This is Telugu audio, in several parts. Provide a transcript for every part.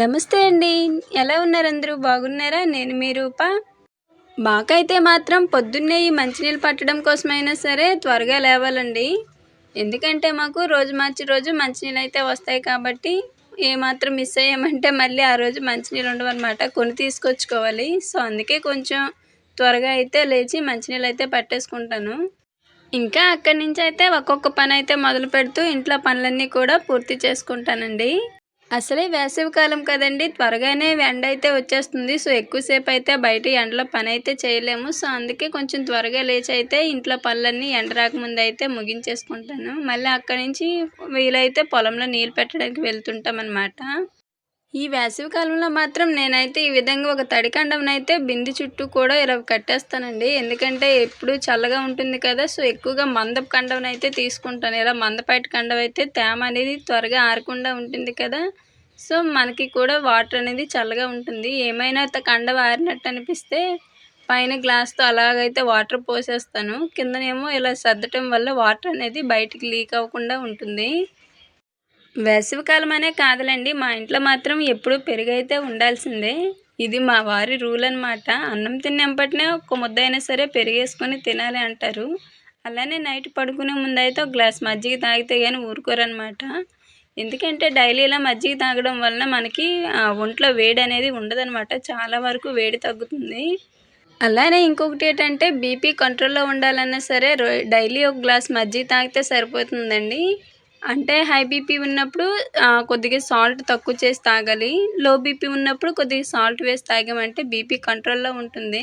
నమస్తే అండి. ఎలా ఉన్నారు అందరూ? బాగున్నారా? నేను మీ రూప. మాకైతే మాత్రం పొద్దున్నే ఈ మంచినీళ్ళు పట్టడం కోసమైనా సరే త్వరగా లేవాలండి. ఎందుకంటే మాకు రోజు మార్చి రోజు మంచినీళ్ళు అయితే వస్తాయి కాబట్టి ఏమాత్రం మిస్ అయ్యామంటే మళ్ళీ ఆ రోజు మంచినీళ్ళు ఉండవన్నమాట కొని తీసుకొచ్చుకోవాలి. సో అందుకే కొంచెం త్వరగా అయితే లేచి మంచినీళ్ళు అయితే పట్టేసుకుంటాను. ఇంకా అక్కడి నుంచి అయితే ఒక్కొక్క పని అయితే మొదలు పెడుతూ ఇంట్లో పనులన్నీ కూడా పూర్తి చేసుకుంటానండి. అసలే వేసవికాలం కదండి. త్వరగానే ఎండ అయితే వచ్చేస్తుంది. సో ఎక్కువసేపు అయితే బయట ఎండలో పని అయితే చేయలేము. సో అందుకే కొంచెం త్వరగా లేచి అయితే ఇంట్లో పనులన్నీ ఎండ రాకముందు అయితే ముగించేసుకుంటాను. మళ్ళీ అక్కడి నుంచి వీలైతే పొలంలో నీళ్ళు పెట్టడానికి వెళ్తుంటాం అనమాట ఈ వేసవి కాలంలో మాత్రం నేనైతే ఈ విధంగా ఒక తడి అయితే బింది చుట్టూ కూడా ఇలా కట్టేస్తానండి. ఎందుకంటే ఎప్పుడు చల్లగా ఉంటుంది కదా సో ఎక్కువగా మందపు కండం అయితే తీసుకుంటాను. ఇలా మందపాటి కండం అయితే తేమ అనేది త్వరగా ఆరకుండా ఉంటుంది కదా సో మనకి కూడా వాటర్ అనేది చల్లగా ఉంటుంది. ఏమైనా కండ ఆరినట్టు అనిపిస్తే పైన గ్లాస్తో అలాగైతే వాటర్ పోసేస్తాను. కిందనేమో ఇలా సర్దటం వల్ల వాటర్ అనేది బయటికి లీక్ అవ్వకుండా ఉంటుంది. వేసవికాలం అనే కాదులండి. మా ఇంట్లో మాత్రం ఎప్పుడు పెరుగైతే ఉండాల్సిందే ఇది మా వారి రూల్ అనమాట అన్నం తిన్నప్పటినే ఒక ముద్ద అయినా సరే పెరిగేసుకొని తినాలి అంటారు. అలానే నైట్ పడుకునే ముందైతే ఒక గ్లాస్ మజ్జిగ తాగితే కానీ ఊరుకోరనమాట ఎందుకంటే డైలీ ఇలా మజ్జిగ తాగడం వలన మనకి ఒంట్లో వేడి అనేది ఉండదనమాట చాలా వరకు వేడి తగ్గుతుంది. అలానే ఇంకొకటి ఏంటంటే బీపీ కంట్రోల్లో ఉండాలన్నా సరే డైలీ ఒక గ్లాస్ మజ్జిగ తాగితే సరిపోతుందండి. అంటే హై బీపీ ఉన్నప్పుడు కొద్దిగా సాల్ట్ తక్కువ చేసి తాగాలి. లో బీపీ ఉన్నప్పుడు కొద్దిగా సాల్ట్ వేసి తాగామంటే బీపీ కంట్రోల్లో ఉంటుంది.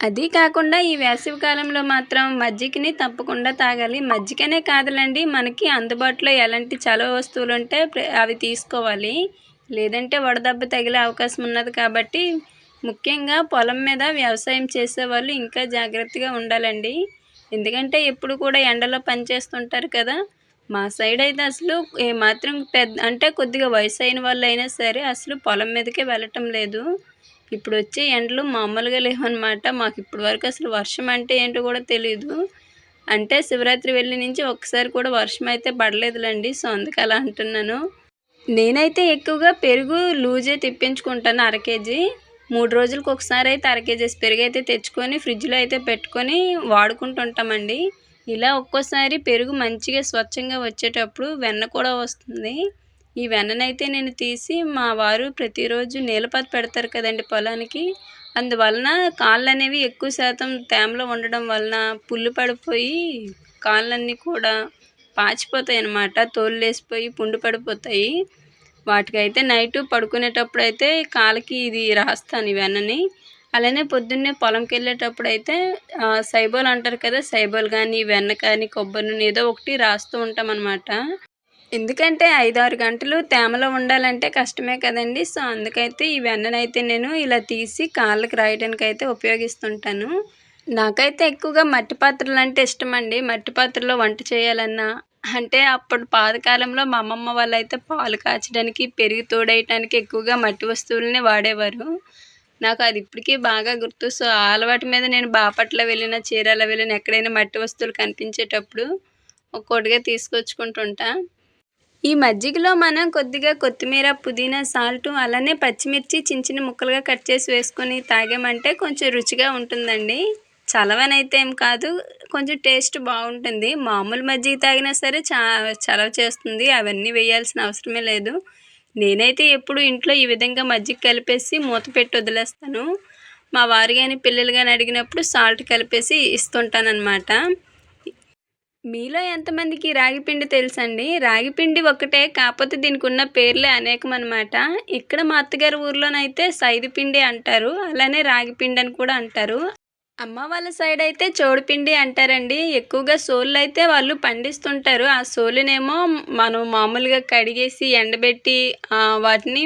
అది కాకుండా ఈ వేసవి కాలంలో మాత్రం మజ్జిగని తప్పకుండా తాగాలి. మజ్జిగనే కాదులండి మనకి అందుబాటులో ఎలాంటి చలవ వస్తువులు ఉంటే అవి తీసుకోవాలి. లేదంటే వడదెబ్బ తగిలే అవకాశం ఉన్నది కాబట్టి ముఖ్యంగా పొలం మీద వ్యవసాయం చేసేవాళ్ళు ఇంకా జాగ్రత్తగా ఉండాలండి. ఎందుకంటే ఎప్పుడు కూడా ఎండలో పనిచేస్తుంటారు కదా మా సైడ్ అయితే అసలు ఏమాత్రం పెద్ద అంటే కొద్దిగా వయసు అయిన వాళ్ళు అయినా సరే అసలు పొలం మీదకే వెళ్ళటం లేదు. ఇప్పుడు వచ్చే ఎండలు మామూలుగా లేవన్నమాట. మాకు ఇప్పటి వరకు అసలు వర్షం అంటే ఏంటో కూడా తెలియదు అంటే శివరాత్రి వెళ్ళి నుంచి ఒక్కసారి కూడా వర్షం అయితే పడలేదులేండి. సో అందుకే అలా అంటున్నాను. నేనైతే ఎక్కువగా పెరుగు లూజే తెప్పించుకుంటాను అర కేజీ. మూడు రోజులకు ఒకసారి అయితే అర కేజీస్ పెరుగు అయితే తెచ్చుకొని ఫ్రిడ్జ్లో అయితే పెట్టుకొని వాడుకుంటుంటామండి. ఇలా ఒక్కోసారి పెరుగు మంచిగా స్వచ్ఛంగా వచ్చేటప్పుడు వెన్న కూడా వస్తుంది. ఈ వెన్ననైతే నేను తీసి మా వారు ప్రతిరోజు నీలపాతి పెడతారు కదండి పొలానికి. అందువలన కాళ్ళు అనేవి ఎక్కువ శాతం తేమలో ఉండడం వలన పుల్లు పడిపోయి కాళ్ళన్నీ కూడా పాచిపోతాయి అన్నమాట తోలు లేసిపోయి పుండు పడిపోతాయి. వాటికైతే నైట్ పడుకునేటప్పుడు అయితే కాళ్ళకి ఇది రాస్తాను ఈ వెన్నని. అలానే పొద్దున్నే పొలంకి వెళ్ళేటప్పుడు అయితే సైబోల్ అంటారు కదా సైబోల్ కానీ వెన్న కానీ కొబ్బరి నూనె ఏదో ఒకటి రాస్తూ ఉంటాం అనమాట ఎందుకంటే ఐదారు గంటలు తేమలో ఉండాలంటే కష్టమే కదండి. సో అందుకైతే ఈ వెన్ననైతే నేను ఇలా తీసి కాళ్ళకి రాయడానికి అయితే ఉపయోగిస్తుంటాను. నాకైతే ఎక్కువగా మట్టి పాత్రలు అంటే ఇష్టం అండి మట్టి పాత్రలో వంట చేయాలన్నా అంటే అప్పుడు పాతకాలంలో మా అమ్మమ్మ వాళ్ళు అయితే పాలు కాచడానికి పెరుగు తోడేయటానికి ఎక్కువగా మట్టి వస్తువులనే వాడేవారు. నాకు అది ఇప్పటికీ బాగా గుర్తు. సో ఆ అలవాటు మీద నేను బాపట్ల వెళ్ళిన చీరాల వెళ్ళిన ఎక్కడైనా మట్టి వస్తువులు కనిపించేటప్పుడు ఒక్కొక్కటిగా తీసుకొచ్చుకుంటుంటా. ఈ మజ్జిగలో మనం కొద్దిగా కొత్తిమీర పుదీనా సాల్ట్ అలానే పచ్చిమిర్చి చిన్న చిన్న ముక్కలుగా కట్ చేసి వేసుకొని తాగామంటే కొంచెం రుచిగా ఉంటుందండి. చలవనైతే ఏం కాదు కొంచెం టేస్ట్ బాగుంటుంది. మామూలు మజ్జిగ తాగినా సరే చా చలవ చేస్తుంది. అవన్నీ వేయాల్సిన అవసరమే లేదు. నేనైతే ఎప్పుడు ఇంట్లో ఈ విధంగా మజ్జిగ కలిపేసి మూత పెట్టి వదిలేస్తాను. మా వారు కానీ పిల్లలు కానీ అడిగినప్పుడు సాల్ట్ కలిపేసి ఇస్తుంటానన్నమాట. మీలో ఎంతమందికి రాగిపిండి తెలుసండి? రాగిపిండి ఒకటే కాకపోతే దీనికి ఉన్న పేర్లే అనేకం అనమాట ఇక్కడ మా అత్తగారి ఊర్లోనైతే సైదు పిండి అంటారు. అలానే రాగిపిండి అని కూడా అంటారు. అమ్మ వాళ్ళ సైడ్ అయితే చోడుపిండి అంటారండి. ఎక్కువగా సోళ్ళు అయితే వాళ్ళు పండిస్తుంటారు. ఆ సోలునేమో మనం మామూలుగా కడిగేసి ఎండబెట్టి వాటిని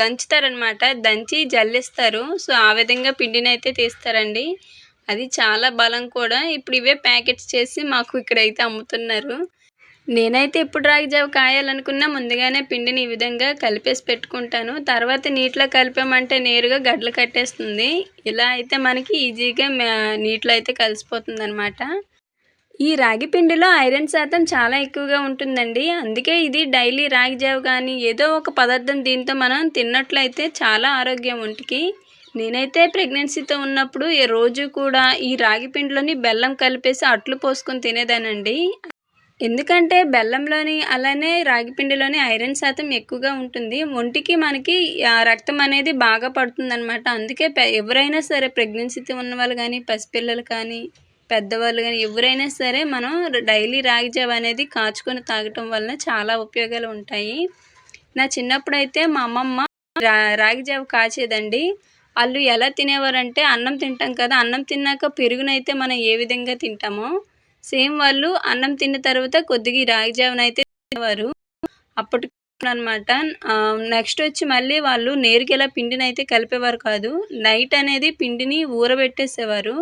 దంచుతారనమాట దంచి జల్లిస్తారు. సో ఆ విధంగా పిండిని అయితే తీస్తారండి. అది చాలా బలం కూడా. ఇప్పుడు ఇవే ప్యాకెట్స్ చేసి మాకు ఇక్కడైతే అమ్ముతున్నారు. నేనైతే ఎప్పుడు రాగి జావ కాయాలనుకున్నా ముందుగానే పిండిని ఈ విధంగా కలిపేసి పెట్టుకుంటాను. తర్వాత నీటిలో కలిపామంటే నేరుగా గడ్డలు కట్టేస్తుంది. ఇలా అయితే మనకి ఈజీగా నీటిలో అయితే కలిసిపోతుంది అనమాట ఈ రాగి పిండిలో ఐరన్ శాతం చాలా ఎక్కువగా ఉంటుందండి. అందుకే ఇది డైలీ రాగి జావ కానీ ఏదో ఒక పదార్థం దీంతో మనం తిన్నట్లయితే చాలా ఆరోగ్యం ఒంటికి. నేనైతే ప్రెగ్నెన్సీతో ఉన్నప్పుడు రోజు కూడా ఈ రాగి పిండిలోని బెల్లం కలిపేసి అట్లు పోసుకొని తినేదానండి. ఎందుకంటే బెల్లంలోని అలానే రాగి పిండిలోని ఐరన్ శాతం ఎక్కువగా ఉంటుంది. ఒంటికి మనకి రక్తం అనేది బాగా పడుతుందనమాట అందుకే పె- ఎవరైనా సరే ప్రెగ్నెన్సీతో ఉన్న వాళ్ళు కానీ పసిపిల్లలు కానీ పెద్దవాళ్ళు కానీ ఎవరైనా సరే మనం డైలీ రాగి జావ అనేది కాచుకొని తాగటం వలన చాలా ఉపయోగాలు ఉంటాయి. నా చిన్నప్పుడు అయితే మా అమ్మమ్మ రా రాగి జావ కాచేదండి. వాళ్ళు ఎలా తినేవారంటే అన్నం తింటాం కదా అన్నం తిన్నాక పెరుగునైతే మనం ఏ విధంగా తింటామో సేమ్ వాళ్ళు అన్నం తిన్న తర్వాత కొద్దిగా రాగి రాగి అయితే తినేవారు. అప్పటి అనమాట నెక్స్ట్ వచ్చి మళ్ళీ వాళ్ళు నేరుకెలా పిండిని అయితే కలిపేవారు కాదు. నైట్ అనేది పిండిని ఊరబెట్టేసేవారు.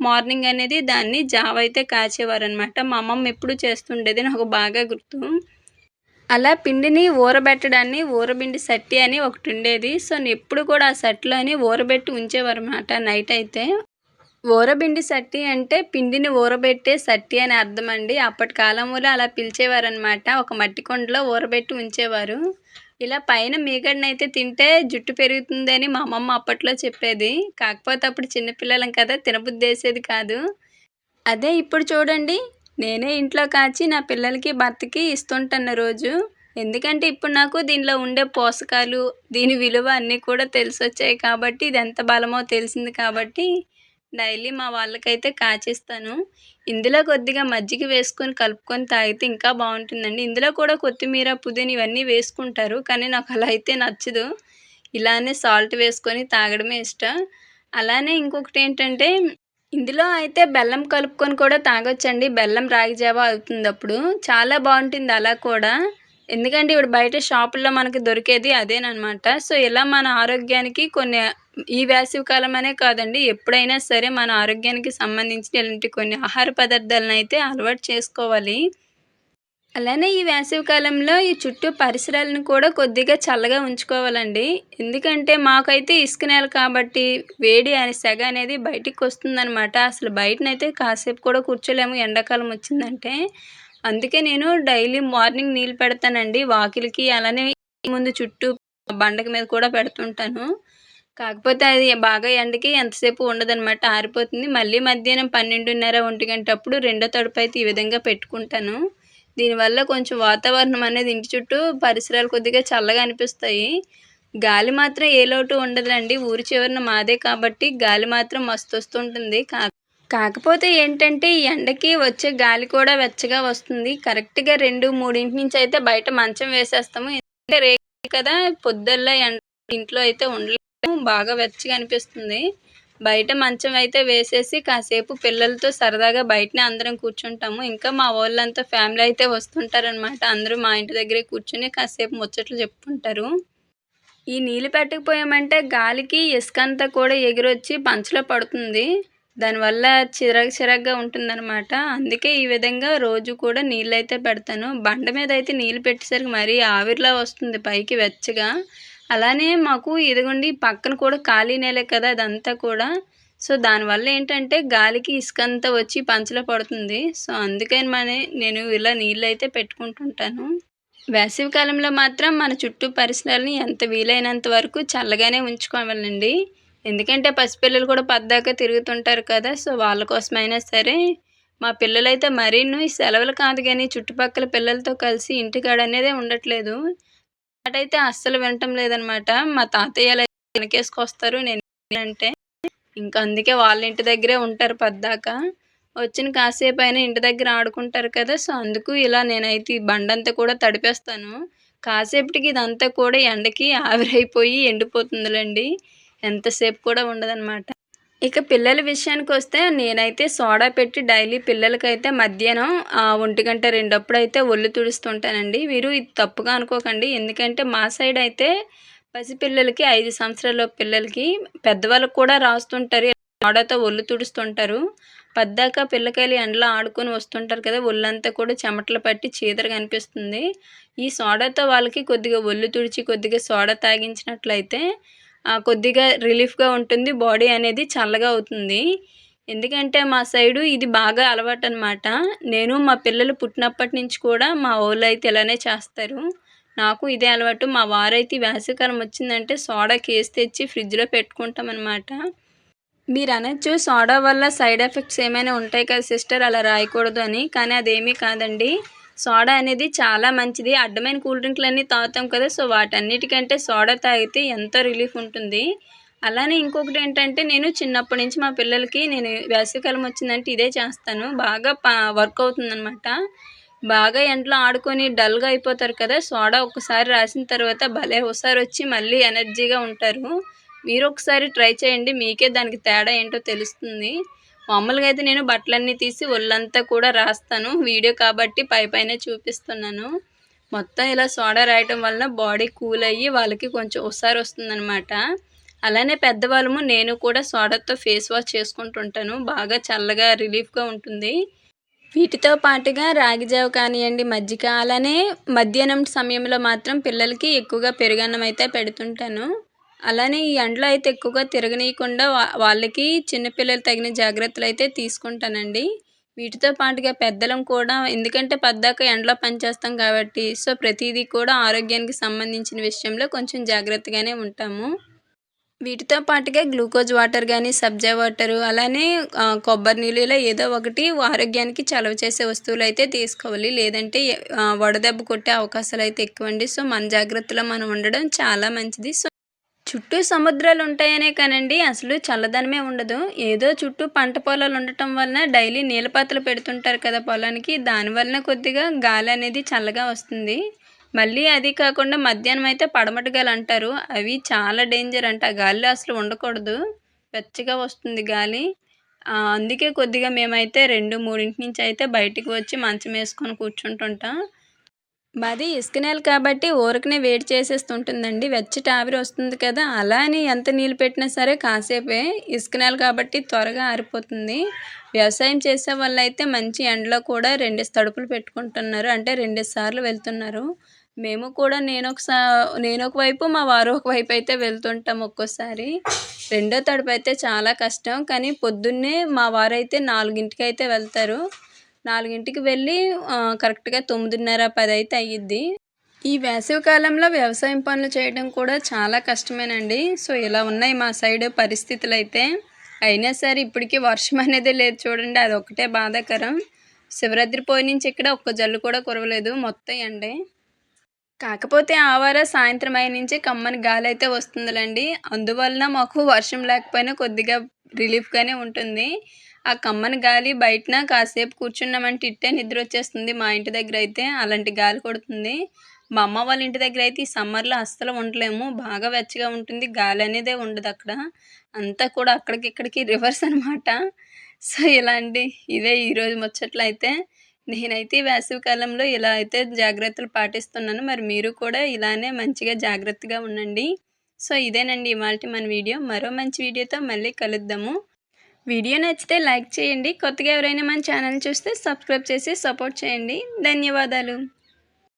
మార్నింగ్ అనేది దాన్ని జావ అయితే కాచేవారు అనమాట మా అమ్మమ్మ ఎప్పుడు చేస్తుండేది నాకు బాగా గుర్తు. అలా పిండిని ఊరబెట్టడాన్ని ఊరబిండి సట్టి అని ఒకటి ఉండేది సో నేను ఎప్పుడు కూడా ఆ సట్లోని ఊరబెట్టి ఉంచేవారు అనమాట నైట్ అయితే. ఊరబిండి సట్టి అంటే పిండిని ఊరబెట్టే సట్టి అని అర్థం అండి అప్పటి కాలంలో అలా పిలిచేవారనమాట ఒక మట్టి కొండలో ఊరబెట్టి ఉంచేవారు. ఇలా పైన మీగడనైతే తింటే జుట్టు పెరుగుతుందని మా అమ్మమ్మ అప్పట్లో చెప్పేది. కాకపోతే అప్పుడు చిన్నపిల్లలం కదా తినబుద్ధి వేసేది కాదు. అదే ఇప్పుడు చూడండి నేనే ఇంట్లో కాచి నా పిల్లలకి భర్తకి ఇస్తుంటాను రోజు. ఎందుకంటే ఇప్పుడు నాకు దీనిలో ఉండే పోషకాలు దీని విలువ అన్నీ కూడా తెలిసి వచ్చాయి కాబట్టి ఇది ఎంత బలమో తెలిసింది కాబట్టి డైలీ మా వాళ్ళకైతే కాచిస్తాను. ఇందులో కొద్దిగా మజ్జిగ వేసుకొని కలుపుకొని తాగితే ఇంకా బాగుంటుందండి. ఇందులో కూడా కొత్తిమీర పుదీనా ఇవన్నీ వేసుకుంటారు. కానీ నాకు అలా అయితే నచ్చదు. ఇలానే సాల్ట్ వేసుకొని తాగడమే ఇష్టం. అలానే ఇంకొకటి ఏంటంటే ఇందులో అయితే బెల్లం కలుపుకొని కూడా తాగొచ్చండి. బెల్లం రాగి జావా అవుతుంది అప్పుడు. చాలా బాగుంటుంది అలా కూడా. ఎందుకంటే ఇప్పుడు బయట షాపుల్లో మనకి దొరికేది అదేనమాట సో ఇలా మన ఆరోగ్యానికి కొన్ని ఈ వేసవి కాలం అనే కాదండి ఎప్పుడైనా సరే మన ఆరోగ్యానికి సంబంధించిన ఇలాంటి కొన్ని ఆహార పదార్థాలను అయితే అలవాటు చేసుకోవాలి. అలానే ఈ వేసవి కాలంలో ఈ చుట్టూ పరిసరాలను కూడా కొద్దిగా చల్లగా ఉంచుకోవాలండి. ఎందుకంటే మాకైతే ఇసుక నేల కాబట్టి వేడి అనే సెగ అనేది బయటికి వస్తుందన్నమాట. అసలు బయటనైతే కాసేపు కూడా కూర్చోలేము ఎండాకాలం వచ్చిందంటే. అందుకే నేను డైలీ మార్నింగ్ నీళ్ళు పెడతానండి. వాకిలికి అలానే ముందు చుట్టూ బండక మీద కూడా పెడుతుంటాను. కాకపోతే అది బాగా ఎండకి ఎంతసేపు ఉండదన్నమాట ఆరిపోతుంది. మళ్ళీ మధ్యాహ్నం పన్నెండున్నర ఒంటి గంట అప్పుడు రెండో తడుపు అయితే ఈ విధంగా పెట్టుకుంటాను. దీనివల్ల కొంచెం వాతావరణం అనేది ఇంటి చుట్టూ పరిసరాలు కొద్దిగా చల్లగా అనిపిస్తాయి. గాలి మాత్రం ఏ లోటు ఉండదులండి. ఊరి చివరన మాదే కాబట్టి గాలి మాత్రం మస్తు వస్తుంటుంది. కా కాకపోతే ఏంటంటే ఈ ఎండకి వచ్చే గాలి కూడా వెచ్చగా వస్తుంది. కరెక్ట్గా రెండు మూడింటి నుంచి అయితే బయట మంచం వేసేస్తాము. ఎందుకంటే రేపు కదా పొద్దుల్ల ఎండ ఇంట్లో అయితే ఉండలేము. బాగా వెచ్చగా అనిపిస్తుంది. బయట మంచం అయితే వేసేసి కాసేపు పిల్లలతో సరదాగా బయటనే అందరం కూర్చుంటాము. ఇంకా మా వాళ్ళంతా ఫ్యామిలీ అయితే వస్తుంటారనమాట అందరూ మా ఇంటి దగ్గరే కూర్చుని కాసేపు ముచ్చట్లు చెప్పుకుంటారు. ఈ నీళ్ళు పెట్టకపోయామంటే గాలికి ఇసుక అంతా కూడా ఎగిరొచ్చి పంచలో పడుతుంది. దానివల్ల చిరగ చిరగ్గా ఉంటుందన్నమాట. అందుకే ఈ విధంగా రోజు కూడా నీళ్ళైతే పెడతాను. బండ మీద అయితే నీళ్ళు పెట్టేసరికి మరీ ఆవిరిలా వస్తుంది పైకి వెచ్చగా. అలానే మాకు ఇదిగోండి పక్కన కూడా ఖాళీ నేలే కదా అదంతా కూడా. సో దానివల్ల ఏంటంటే గాలికి ఇసుక అంతా వచ్చి పంచలో పడుతుంది. సో అందుకని మన నేను ఇలా నీళ్ళు అయితే పెట్టుకుంటుంటాను. వేసవి కాలంలో మాత్రం మన చుట్టూ పరిసరాలని ఎంత వీలైనంత వరకు చల్లగానే ఉంచుకోవాలండి. ఎందుకంటే పసిపిల్లలు కూడా పద్దాక తిరుగుతుంటారు కదా సో వాళ్ళ కోసమైనా సరే మా పిల్లలైతే మరీను ఈ సెలవులు కాదు కానీ చుట్టుపక్కల పిల్లలతో కలిసి ఇంటికాడ అనేదే ఉండట్లేదు. అటైతే అస్సలు వినటం లేదనమాట. మా తాతయ్య వెనకేసుకొస్తారు నేను అంటే. ఇంకా అందుకే వాళ్ళ ఇంటి దగ్గరే ఉంటారు పద్దాక. వచ్చిన కాసేపు అయినా ఇంటి దగ్గర ఆడుకుంటారు కదా సో అందుకు ఇలా నేనైతే ఈ బండంతా కూడా తడిపేస్తాను. కాసేపటికి ఇదంతా కూడా ఎండకి ఆవిరైపోయి ఎండిపోతుందిలేండి. ఎంతసేపు కూడా ఉండదన్నమాట. ఇక పిల్లల విషయానికి వస్తే నేనైతే సోడా పెట్టి డైలీ పిల్లలకైతే మధ్యాహ్నం ఒంటి గంట రెండప్పుడు అయితే ఒళ్ళు తుడుస్తుంటానండి. మీరు ఇది తప్పుగా అనుకోకండి. ఎందుకంటే మా సైడ్ అయితే పసిపిల్లలకి ఐదు సంవత్సరాల పిల్లలకి పెద్దవాళ్ళకి కూడా రాస్తుంటారు. సోడాతో ఒళ్ళు తుడుస్తుంటారు. పద్దాక పిల్లకాయలు ఎండలో ఆడుకొని వస్తుంటారు కదా ఒళ్ళంతా కూడా చెమటలు పట్టి చీదర కనిపిస్తుంది. ఈ సోడాతో వాళ్ళకి కొద్దిగా ఒళ్ళు తుడిచి కొద్దిగా సోడా తాగించినట్లయితే కొద్దిగా రిలీఫ్గా ఉంటుంది బాడీ అనేది చల్లగా అవుతుంది. ఎందుకంటే మా సైడు ఇది బాగా అలవాటు అనమాట నేను మా పిల్లలు పుట్టినప్పటి నుంచి కూడా మా వాళ్ళు అయితే ఇలానే చేస్తారు. నాకు ఇదే అలవాటు. మా వారైతే వేసవికాలం వచ్చిందంటే సోడా కేసు తెచ్చి ఫ్రిడ్జ్లో పెట్టుకుంటాం అనమాట మీరు అనొచ్చు సోడా వల్ల సైడ్ ఎఫెక్ట్స్ ఏమైనా ఉంటాయి కదా సిస్టర్ అలా రాయకూడదు అని. కానీ అదేమీ కాదండి. సోడా అనేది చాలా మంచిది. అడ్డమైన కూల్ డ్రింక్లు అన్నీ తాగుతాం కదా సో వాటన్నిటికంటే సోడా తాగితే ఎంతో రిలీఫ్ ఉంటుంది. అలానే ఇంకొకటి ఏంటంటే నేను చిన్నప్పటి నుంచి మా పిల్లలకి నేను వేసవికాలం వచ్చిందంటే ఇదే చేస్తాను. బాగా పా వర్క్ అవుతుందన్నమాట. బాగా ఎండలో ఆడుకొని డల్గా అయిపోతారు కదా సోడా ఒకసారి రాసిన తర్వాత భలే ఒకసారి వచ్చి మళ్ళీ ఎనర్జీగా ఉంటారు. మీరు ఒకసారి ట్రై చేయండి మీకే దానికి తేడా ఏంటో తెలుస్తుంది. మామూలుగా అయితే నేను బట్టలన్నీ తీసి ఒళ్ళంతా కూడా రాస్తాను. వీడియో కాబట్టి పై పైన చూపిస్తున్నాను. మొత్తం ఇలా సోడా రాయటం వల్ల బాడీ కూల్ అయ్యి వాళ్ళకి కొంచెం ఒకసారి వస్తుందనమాట అలానే పెద్దవాళ్ళము నేను కూడా సోడాతో ఫేస్ వాష్ చేసుకుంటుంటాను. బాగా చల్లగా రిలీఫ్గా ఉంటుంది. వీటితో పాటుగా రాగిజావ కానివ్వండి మజ్జిగ అలానే మధ్యాహ్నం సమయంలో మాత్రం పిల్లలకి ఎక్కువగా పెరుగన్నం అయితే పెడుతుంటాను. అలానే ఈ ఎండలో అయితే ఎక్కువగా తిరగనీయకుండా వాళ్ళకి చిన్నపిల్లలు తగిన జాగ్రత్తలు అయితే తీసుకుంటానండి. వీటితో పాటుగా పెద్దలం కూడా ఎందుకంటే పద్దాక ఎండలో పనిచేస్తాం కాబట్టి సో ప్రతిదీ కూడా ఆరోగ్యానికి సంబంధించిన విషయంలో కొంచెం జాగ్రత్తగానే ఉంటాము. వీటితో పాటుగా గ్లూకోజ్ వాటర్ కానీ సబ్జా వాటర్ అలానే కొబ్బరి నీళ్ళు ఇలా ఏదో ఒకటి ఆరోగ్యానికి చలవ చేసే వస్తువులు అయితే తీసుకోవాలి. లేదంటే వడదెబ్బ కొట్టే అవకాశాలు అయితే ఎక్కువ అండి సో మన జాగ్రత్తలో మనం ఉండడం చాలా మంచిది. సో చుట్టూ సముద్రాలు ఉంటాయనే కానండి అసలు చల్లదనమే ఉండదు. ఏదో చుట్టూ పంట పొలాలు ఉండటం వలన డైలీ నీలపాతలు పెడుతుంటారు కదా పొలానికి. దానివలన కొద్దిగా గాలి అనేది చల్లగా వస్తుంది. మళ్ళీ అది కాకుండా మధ్యాహ్నం అయితే పడమటి గాలి అంటారు. అవి చాలా డేంజర్ అంట. గాలిలో అసలు ఉండకూడదు. వెచ్చగా వస్తుంది గాలి. అందుకే కొద్దిగా మేమైతే రెండు మూడింటి నుంచి అయితే బయటికి వచ్చి మంచం వేసుకొని కూర్చుంటుంటాం. మాది ఇసుక నేల కాబట్టి ఊరకనే వేడి చేసేస్తుంటుందండి. వెచ్చటి ఆవిరి వస్తుంది కదా అలా అని ఎంత నీళ్ళు పెట్టినా సరే కాసేపే ఇసుక నేల కాబట్టి త్వరగా ఆరిపోతుంది. వ్యవసాయం చేసే వాళ్ళు అయితే మంచి ఎండలో కూడా రెండు తడుపులు పెట్టుకుంటున్నారు. అంటే రెండు సార్లు వెళ్తున్నారు. మేము కూడా నేను ఒకసా నేను ఒకవైపు మా వారు ఒకవైపు అయితే వెళ్తుంటాం ఒక్కోసారి. రెండో తడుపు అయితే చాలా కష్టం. కానీ పొద్దున్నే మా వారైతే నాలుగింటికి అయితే వెళ్తారు. నాలుగింటికి వెళ్ళి కరెక్ట్గా తొమ్మిదిన్నర పది అయితే అయ్యిద్ది ఈ వేసవి కాలంలో వ్యవసాయం పనులు చేయడం కూడా చాలా కష్టమేనండి. సో ఇలా ఉన్నాయి మా సైడ్ పరిస్థితులు అయితే అయినా సరే ఇప్పటికీ వర్షం అనేది లేదు చూడండి అది ఒకటే బాధాకరం. శివరాత్రి పోయి నుంచి ఇక్కడ ఒక్క జల్లు కూడా కురవలేదు మొత్తం ఎండే. కాకపోతే ఆవార సాయంత్రం అయిన నుంచి కమ్మని గాలి అయితే వస్తుందిలేండి. అందువలన మాకు వర్షం లేకపోయినా కొద్దిగా రిలీఫ్గానే ఉంటుంది. ఆ కమ్మని గాలి బయటన కాసేపు కూర్చున్నామంటే ఇట్టే నిద్ర వచ్చేస్తుంది మా ఇంటి దగ్గర అయితే అలాంటి గాలి కొడుతుంది. మా అమ్మ వాళ్ళ ఇంటి దగ్గర అయితే ఈ సమ్మర్లో అస్సలు ఉండలేము. బాగా వెచ్చగా ఉంటుంది. గాలి అనేదే ఉండదు అక్కడ. అంతా కూడా అక్కడికి ఇక్కడికి రివర్స్ అనమాట సో ఇలాంటి ఇదే ఈరోజు ముచ్చట్లయితే. నేనైతే వేసవి కాలంలో ఇలా అయితే జాగ్రత్తలు పాటిస్తున్నాను. మరి మీరు కూడా ఇలానే మంచిగా జాగ్రత్తగా ఉండండి. సో ఇదేనండి ఇవాళ మన వీడియో. మరో మంచి వీడియోతో మళ్ళీ కలుద్దాము. వీడియో నచ్చితే లైక్ చేయండి. కొత్తగా ఎవరైనా మన ఛానల్ చూస్తే సబ్స్క్రైబ్ చేసి సపోర్ట్ చేయండి. ధన్యవాదాలు.